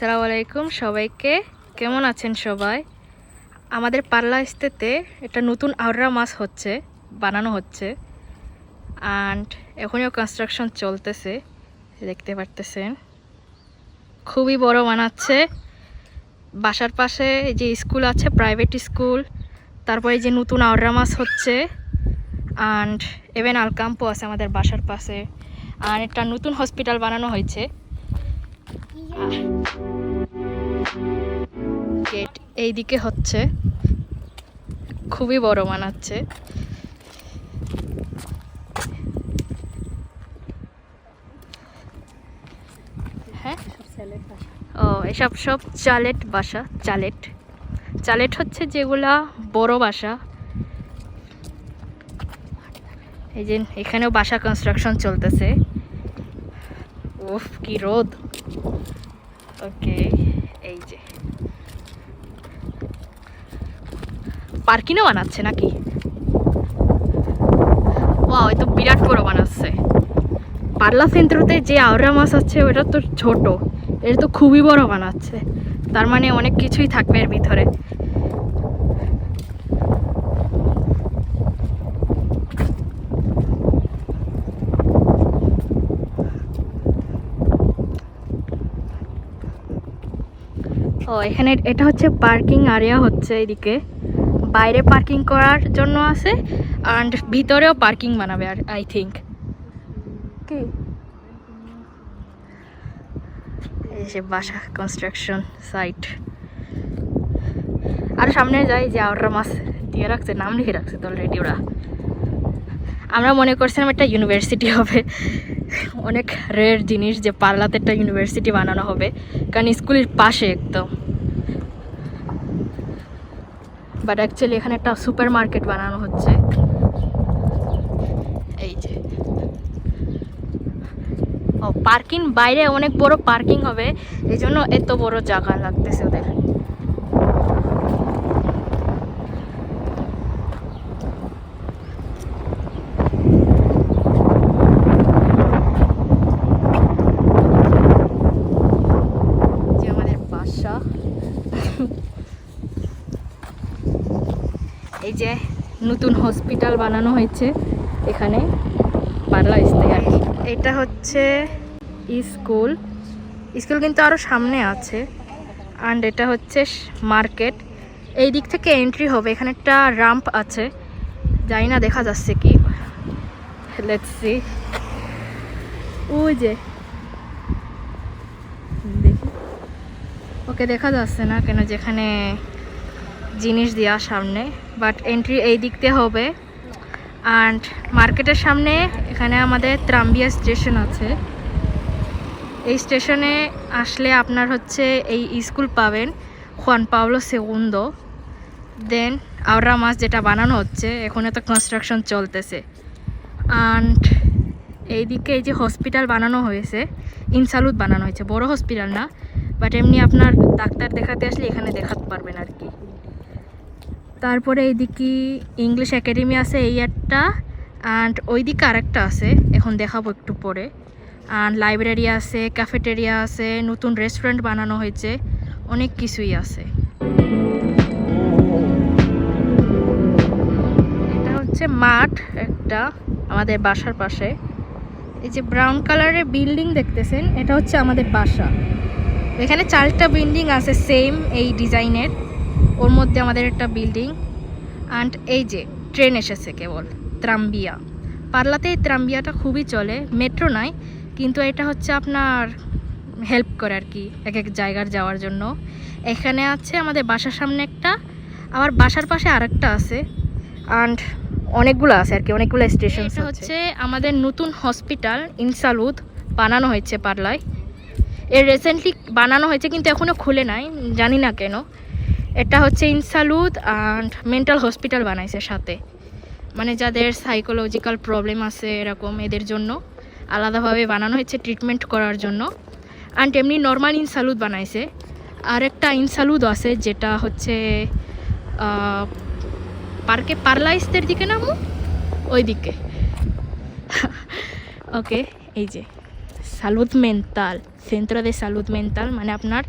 আসসালামু আলাইকুম সবাইকে। কেমন আছেন সবাই? আমাদের পার্লা ইস্তেতে একটা নতুন আওড়া মাছ হচ্ছে, বানানো হচ্ছে। অ্যান্ড এখনও কনস্ট্রাকশন চলতেছে, দেখতে পারতেছেন। খুবই বড় বানাচ্ছে। বাসার পাশে যে স্কুল আছে প্রাইভেট স্কুল তারপরে যে নতুন আওড়া মাছ হচ্ছে। অ্যান্ড এভেন আলকাম্পো আছে আমাদের বাসার পাশে। আর একটা নতুন হসপিটাল বানানো হয়েছে। গেট এইদিকে হচ্ছে। খুবই বড় মানাচ্ছে। হ্যাঁ? ও, এসব সব চালেট বাসা, চালেট। চালেট হচ্ছে যেগুলা বড় বাসা। এই যে এখানেও বাসা কনস্ট্রাকশন চলতেছে। ওফ কি রোদ। ওকে এই যে। পার্কিংও বানাচ্ছে নাকি? ওয়াও এ তো বিরাট বড় বানাচ্ছে। পার্লা সেন্টারতে যে আওরা মাছ আছে, ওটা তো ছোট। এটা তো খুবই বড় বানাচ্ছে। তার মানে অনেক কিছুই থাকবে এর ভিতরে। ও এখানে এটা হচ্ছে পার্কিং এরিয়া হচ্ছে এদিকে। বাইরে পার্কিং করার জন্য আছে অ্যান্ড ভিতরেও পার্কিং বানাবে আর আই থিঙ্ক কি? এই যে বাসা কনস্ট্রাকশন সাইট আর সামনে যাই যে আওড়া মাছ দিয়ে রাখছে নাম লিখে রাখছে তো অলরেডি ওরা। আমরা মনে করছিলাম একটা ইউনিভার্সিটি হবে। অনেক রেয়ার জিনিস যে পার্লাতে একটা ইউনিভার্সিটি বানানো হবে কারণ স্কুলের পাশে একদম। বাট অ্যাকচুয়ালি এখানে একটা সুপার মার্কেট বানানো হচ্ছে। এই যে। ও পার্কিং বাইরে অনেক বড় পার্কিং হবে। এই জন্য এত বড় জায়গা লাগতেছে ওদের যে আমাদের বাসা এই যে নতুন হসপিটাল বানানো হয়েছে এখানে পার্লা ইস্তে আর কি। এটা হচ্ছে স্কুল। স্কুল কিন্তু আরও সামনে আছে। অ্যান্ড এটা হচ্ছে মার্কেট। এই দিক থেকে এন্ট্রি হবে। এখানে একটা রাম্প আছে। জানি না, দেখা যাচ্ছে কি। লেটস সি ওই যে। দেখি। ওকে, দেখা যাচ্ছে না কেন যেখানে জিনিস দেওয়া সামনে বাট এন্ট্রি এই দিকতে হবে। অ্যান্ড মার্কেটের সামনে এখানে আমাদের ত্রাম্বিয়া স্টেশন আছে। এই স্টেশনে আসলে আপনার হচ্ছে এই স্কুল পাবেন juan পাবলো সেগুন্দো দেন আওরা মাছ যেটা বানানো হচ্ছে, এখানে তো কনস্ট্রাকশন চলতেছে। অ্যান্ড এইদিকে এই যে হসপিটাল বানানো হয়েছে ইনসালুদ বানানো হয়েছে। বড় হসপিটাল না বাট এমনি আপনার ডাক্তার দেখাতে আসলে এখানে দেখাতে পারবেন আর কি। তারপরে এইদিকে ইংলিশ একাডেমি আছে এই একটা অ্যান্ড ওইদিকে আরেকটা আছে, এখন দেখাবো একটু পরে। অ্যান্ড লাইব্রেরি আছে ক্যাফেটেরিয়া আছে, নতুন রেস্টুরেন্ট বানানো হয়েছে, অনেক কিছুই আছে। এটা হচ্ছে মাঠ একটা আমাদের বাসার পাশে। এই যে ব্রাউন কালারের বিল্ডিং দেখতেছেন, এটা হচ্ছে আমাদের বাসা। এখানে চারটা বিল্ডিং আছে সেম এই ডিজাইনের ওর মধ্যে আমাদের একটা বিল্ডিং অ্যান্ড এই যে ট্রেন এসেছে কেবল ত্রাম্বিয়া। পার্লাতে এই ত্রাম্বিয়াটা খুবই চলে মেট্রো নয় কিন্তু এটা হচ্ছে আপনার হেল্প করে আর কি এক এক জায়গার যাওয়ার জন্য। এখানে আছে আমাদের বাসার সামনে একটা আবার বাসার পাশে আরেকটা আছে অ্যান্ড অনেকগুলো আছে আর কি অনেকগুলো স্টেশন হচ্ছে আমাদের নতুন হসপিটাল ইনসালুদ বানানো হয়েছে পার্লায়। এর রিসেন্টলি বানানো হয়েছে কিন্তু এখনও খুলে নাই জানি না কেন। এটা হচ্ছে ইনসালুদ অ্যান্ড মেন্টাল হসপিটাল বানাইছে সাথে। মানে যাদের সাইকোলজিক্যাল প্রবলেম আছে এরকম এদের জন্য। আলাদাভাবে বানানো হয়েছে ট্রিটমেন্ট করার জন্য। অ্যান্ড এমনি নর্মাল ইনসালুদ বানাইছে। আর একটা ইনসালুদ আছে যেটা হচ্ছে পার্কে পার্লাইসদের দিকে নামো? ওই দিকে ওকে, এই যে সালুদ মেন্টাল সেন্টার দে সালুদ মেন্টাল মানে আপনার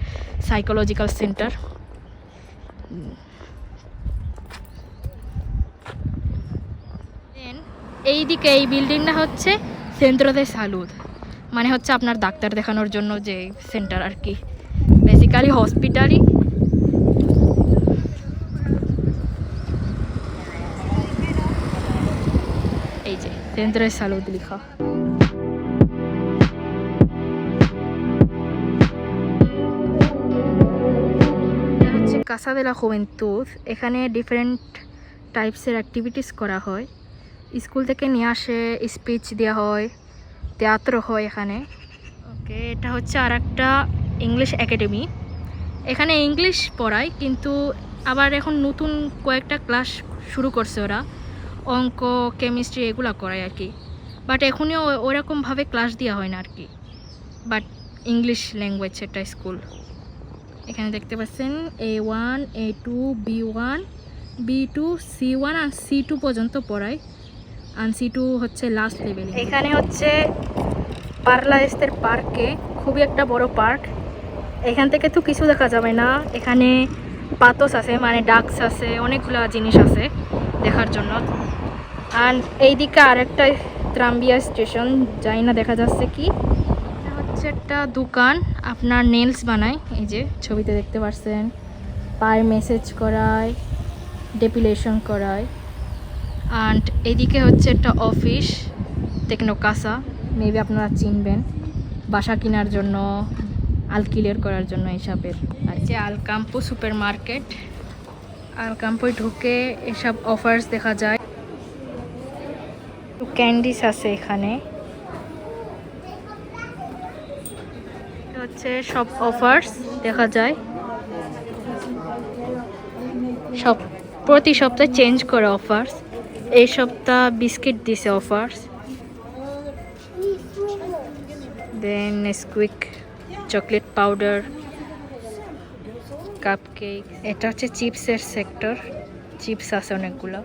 সাইকোলজিক্যাল সেন্টার এই দিকে এই বিল্ডিংটা হচ্ছে সেন্ট্রো দে সালুদ মানে হচ্ছে আপনার ডাক্তার দেখানোর জন্য যে সেন্টার আর কি। বেসিক্যালি হসপিটালই এই যে সেন্ট্রো দে সালুদ লেখা। কাসা de la এখানে ডিফারেন্ট টাইপসের অ্যাক্টিভিটিস করা হয়। স্কুল থেকে নিয়ে আসে স্পিচ দেওয়া হয় তেয়াত্র হয় এখানে। ওকে এটা হচ্ছে আর একটা ইংলিশ একাডেমি এখানে ইংলিশ পড়ায়, কিন্তু আবার এখন নতুন কয়েকটা ক্লাস শুরু করছে ওরা। অঙ্ক কেমিস্ট্রি এগুলো করায় আর কি। বাট এখনই ও- ওরকমভাবে ক্লাস দেওয়া হয় না আর কি। বাট ইংলিশ ল্যাঙ্গুয়েজ একটা স্কুল এখানে দেখতে পাচ্ছেন A one A two B one B two C one R C two পর্যন্ত পড়ায়। আর সি টু হচ্ছে লাস্ট লেভেল এখানে হচ্ছে পার্লা এস্তের পার্কে খুবই একটা বড় পার্ক এখান থেকে তো কিছু দেখা যাবে না। এখানে পাতস আছে মানে ডাক্স আছে, অনেকগুলো জিনিস আছে দেখার জন্য। আর এইদিকে আরেকটা ত্রাম্বিয়া স্টেশন যাই না দেখা যাচ্ছে কি। হচ্ছে একটা দোকান, আপনার নেলস বানায়, এই যে ছবিতে দেখতে পাচ্ছেন পায়ের মেসেজ করায় ডেপিলেশন করায়। অ্যান্ড এদিকে হচ্ছে একটা অফিস টেকনোকাসা মেবি আপনারা চিনবেন। বাসা কেনার জন্য আলকিলিয়ার করার জন্য এইসবের আর যে আলকাম্পো সুপার মার্কেট আলকাম্পোয় ঢুকে এসব অফার্স দেখা যায়। ক্যান্ডিস আছে এখানে। হচ্ছে সব অফার্স দেখা যায়। সব, প্রতি সপ্তাহে চেঞ্জ করে অফার্স এই সপ্তাহ বিস্কিট দিছে অফার্স দেন স্কুইক চকলেট পাউডার কাপ কেক এটা হচ্ছে চিপসের সেক্টর চিপস আছে অনেকগুলো।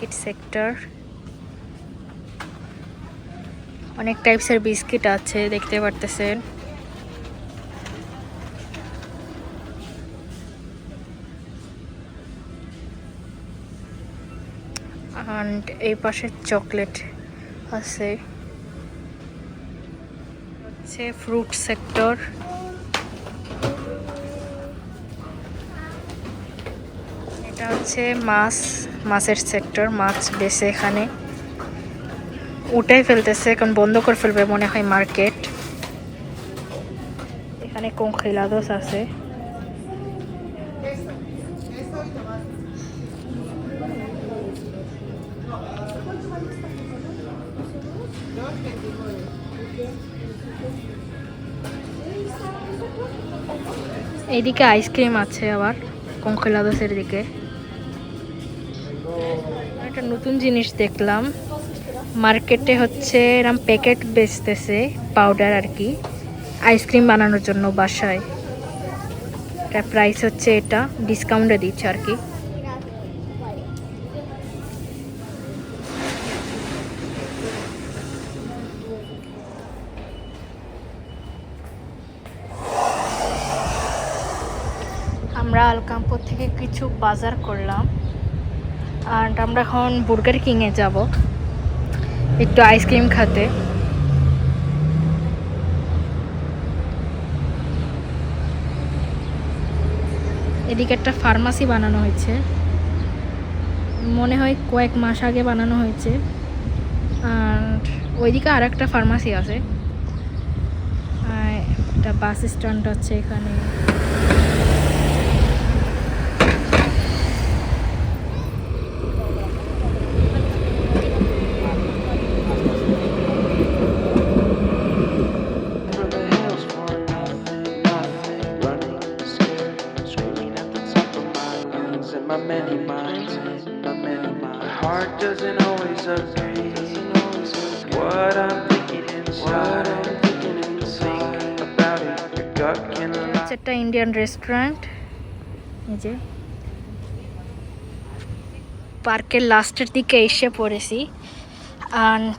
বিস্কিট সেক্টর অনেক টাইপসের বিস্কিট আছে, দেখতে পারতেছেন। অ্যান্ড এই পাশে চকলেট আছে। হচ্ছে ফ্রুট সেক্টর এটা হচ্ছে মাছ। মাছের সেক্টর মাছ বেছে এখানে উঠাই ফেলতেছে, এখন বন্ধ করে ফেলবে মনে হয় মার্কেট এখানে কঙ্খিলাদোস আছে। এইদিকে আইসক্রিম আছে আবার কঙ্খিলাদোসের দিকে। একটা নতুন জিনিস দেখলাম। মার্কেটে হচ্ছে এরম প্যাকেট বেচতেছে পাউডার আর কি। আইসক্রিম বানানোর জন্য বাসায়। এটা প্রাইস হচ্ছে এটা ডিসকাউন্টে দিচ্ছে আর কি। আমরা আলকামপুর থেকে কিছু বাজার করলাম। আর আমরা এখন বুর্গার কিংয়ে যাব। একটু আইসক্রিম খেতে। এদিকে একটা ফার্মাসি বানানো হয়েছে। মনে হয় কয়েক মাস আগে বানানো হয়েছে। আর ওইদিকে আর একটা ফার্মাসি আছে একটা বাস স্ট্যান্ড আছে এখানে। একটা ইন্ডিয়ান রেস্টুরেন্ট এই যে। পার্কের লাস্টের দিকে এসে পড়েছি। অ্যান্ড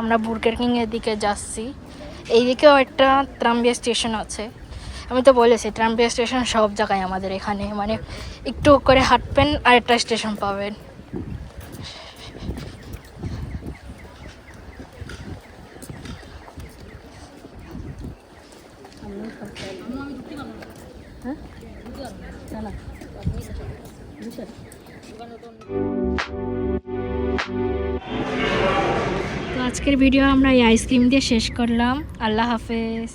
আমরা বুর্গার কিংয়ের দিকে যাচ্ছি। এইদিকেও একটা ত্রাম্বিয়া স্টেশন আছে। আমি তো বলেছি ত্রাম্বিয়া স্টেশন সব জায়গায় আমাদের এখানে। মানে একটু করে হাঁটবেন আর একটা স্টেশন পাবেন। তো আজকের ভিডিও আমরা এই আইসক্রিম দিয়ে শেষ করলাম। আল্লাহ হাফেজ।